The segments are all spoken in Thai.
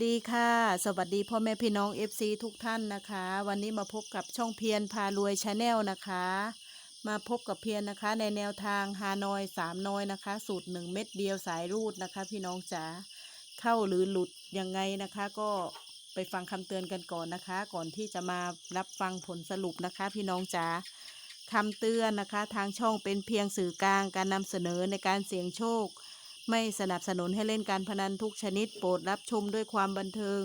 ดีค่ะ สวัสดีพ่อแม่พี่น้อง FC ทุกท่านนะคะ วันนี้มาพบกับช่องเพียรพารวยชาแนลนะคะ มาพบกับเพียรนะคะ ในแนวทางฮานอยสามน้อยนะคะ สูตรหนึ่งเม็ดเดียวสายรูดนะคะ พี่น้องจ๋าเข้าหรือหลุดยังไงนะคะ ก็ไปฟังคำเตือนกันก่อนนะคะ ก่อนที่จะมารับฟังผลสรุปนะคะ พี่น้องจ๋าคำเตือนนะคะ ทางช่องเป็นเพียงสื่อกลางการนำเสนอในการเสี่ยงโชค ไม่สนับสนุนให้เล่นการพนันทุกชนิดโปรดรับชมด้วยความบันเทิง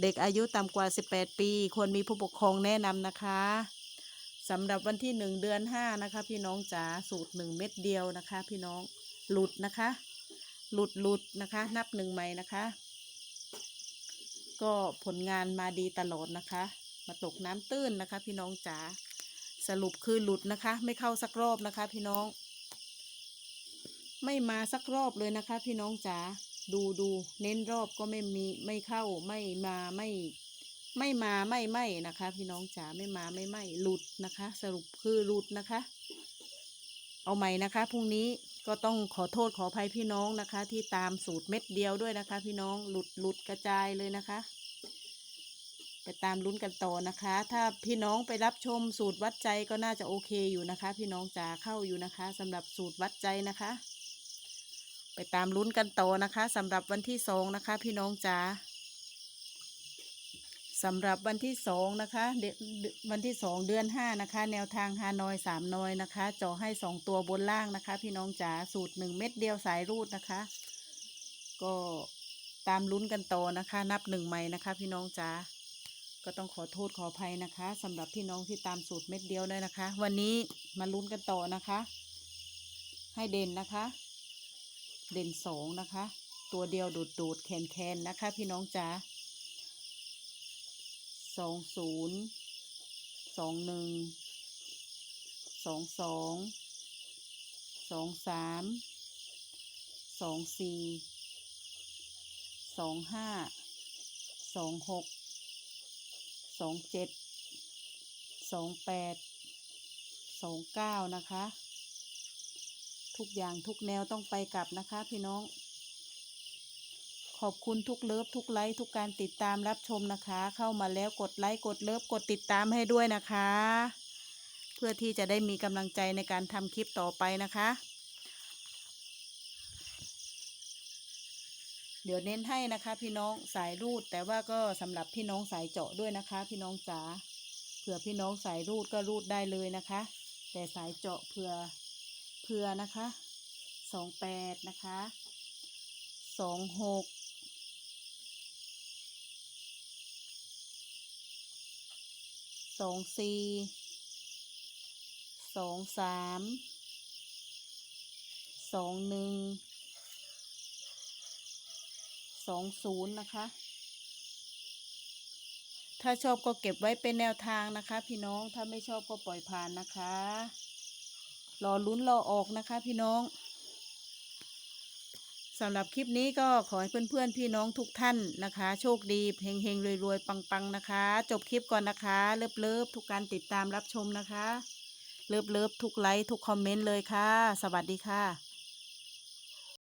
เด็กอายุต่ำกว่า 18 ปี ควรมีผู้ปกครองแนะนำนะคะสำหรับวันที่1เดือน5นะคะ พี่น้องจ๋าสูตร1เม็ดเดียวนะคะ พี่น้องหลุดนะคะ หลุดหลุดนะคะ นับหนึ่งใหม่นะคะ ก็ผลงานมาดีตลอดนะคะ มาตกน้ำตื้นนะคะ พี่น้องจ๋าสรุปคือหลุดนะคะ ไม่เข้าสักรอบนะคะ พี่น้อง ไม่มาสักรอบเลยนะคะ พี่น้องจ๋าดูดูเน้นรอบก็ไม่มีไม่เข้าไม่มาไม่ไม่มาไม่ไม่นะคะ พี่น้องจ๋าไม่มาไม่ไม่หลุดนะคะ สรุปคือหลุดนะคะ เอาใหม่นะคะพรุ่งนี้ก็ต้องขอโทษขออภัยพี่น้องนะคะ ที่ตามสูตรเม็ดเดียวด้วยนะคะ พี่น้องหลุดหลุดกระจายเลยนะคะ ไปตามลุ้นกันต่อนะคะ ถ้าพี่น้องไปรับชมสูตรวัดใจก็น่าจะโอเคอยู่นะคะ พี่น้องจ๋าเข้าอยู่นะคะสำหรับสูตรวัดใจนะคะ ไปตามลุ้นกันต่อนะคะสำหรับวันที่สองนะคะ พี่น้องจ๋าสำหรับวันที่สองนะคะเดเดวันที่สองเดือนห้านะคะ แนวทางฮานอยสามนอยนะคะเจาะให้สองตัวบนล่างนะคะ พี่น้องจ๋าสูตรหนึ่งเม็ดเดียวสายรูดนะคะ ก็ตามลุ้นกันต่อนะคะ นับหนึ่งใหม่นะคะ พี่น้องจ๋าก็ต้องขอโทษขออภัยนะคะสำหรับพี่น้องที่ตามสูตรเม็ดเดียวด้วยนะคะ วันนี้มาลุ้นกันต่อนะคะ ให้เด่นนะคะ เด่นสองนะคะ ตัวเดียวโดดโดดแขนแคนนะคะ พี่น้องจ๋าสองศูนย์สองหนึ่งสองสองสองสามสองสี่สองห้าสองหกสองเจ็ดสองแปดสองเก้านะคะ ทุกอย่างทุกแนวต้องไปกลับนะคะพี่น้อง ขอบคุณทุกเลิฟทุกไลค์ทุกการติดตามรับชมนะคะ เข้ามาแล้วกดไลค์กดเลิฟกดติดตามให้ด้วยนะคะ เพื่อที่จะได้มีกำลังใจในการทำคลิปต่อไปนะคะ เดี๋ยวเน้นให้นะคะ พี่น้องสายรูดแต่ว่าก็สำหรับพี่น้องสายเจาะด้วยนะคะ พี่น้องจ๋าเผื่อพี่น้องสายรูดก็รูดได้เลยนะคะ แต่สายเจาะเผื่อ เพื่อนะคะสองแปดนะคะสองหกสองสี่สองสามสองหนึ่งสองศูนย์นะคะ ถ้าชอบก็เก็บไว้เป็นแนวทางนะคะ พี่น้องถ้าไม่ชอบก็ปล่อยผ่านนะคะ รอลุ้นรอออกนะคะพี่น้องสำหรับคลิปนี้ก็ขอให้เพื่อนๆพี่น้องทุกท่านนะคะ โชคดีเฮงๆรวยๆปังๆนะคะ จบคลิปก่อนนะคะเลิฟๆทุกการติดตามรับชมนะคะ เลิฟๆทุกไลค์ทุกคอมเมนต์เลยค่ะ สวัสดีค่ะ